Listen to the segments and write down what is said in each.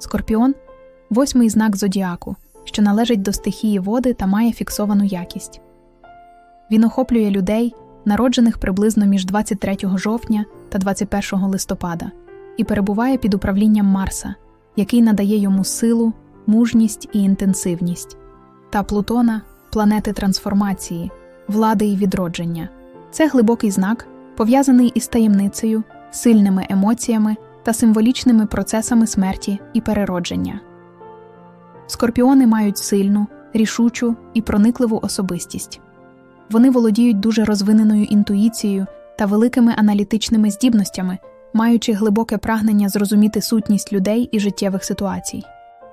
Скорпіон восьмий знак зодіаку, що належить до стихії води та має фіксовану якість. Він охоплює людей, народжених приблизно між 23 жовтня та 21 листопада, і перебуває під управлінням Марса, який надає йому силу, мужність і інтенсивність, та Плутона планети трансформації, влади і відродження. Це глибокий знак, пов'язаний із таємницею, сильними емоціями та символічними процесами смерті і переродження. Скорпіони мають сильну, рішучу і проникливу особистість. Вони володіють дуже розвиненою інтуїцією та великими аналітичними здібностями, маючи глибоке прагнення зрозуміти сутність людей і життєвих ситуацій.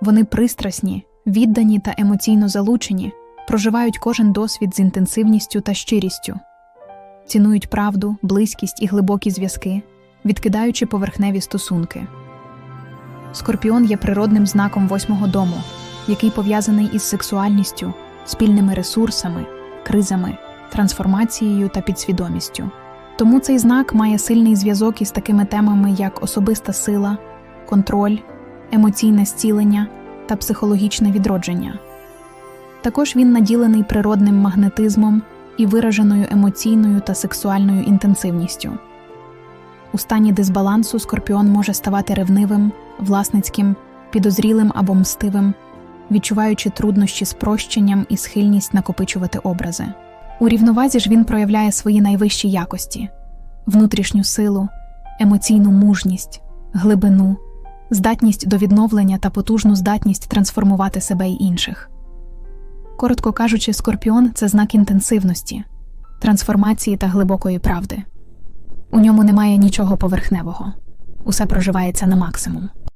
Вони пристрасні, віддані та емоційно залучені, проживають кожен досвід з інтенсивністю та щирістю, цінують правду, близькість і глибокі зв'язки, відкидаючи поверхневі стосунки. Скорпіон є природним знаком восьмого дому, який пов'язаний із сексуальністю, спільними ресурсами, кризами, трансформацією та підсвідомістю. Тому цей знак має сильний зв'язок із такими темами, як особиста сила, контроль, емоційне зцілення та психологічне відродження. Також він наділений природним магнетизмом і вираженою емоційною та сексуальною інтенсивністю. У стані дисбалансу скорпіон може ставати ревнивим, власницьким, підозрілим або мстивим, відчуваючи труднощі з прощенням і схильність накопичувати образи. У рівновазі ж він проявляє свої найвищі якості: внутрішню силу, емоційну мужність, глибину, здатність до відновлення та потужну здатність трансформувати себе й інших. Коротко кажучи, скорпіон це знак інтенсивності, трансформації та глибокої правди. У ньому немає нічого поверхневого, усе проживається на максимум.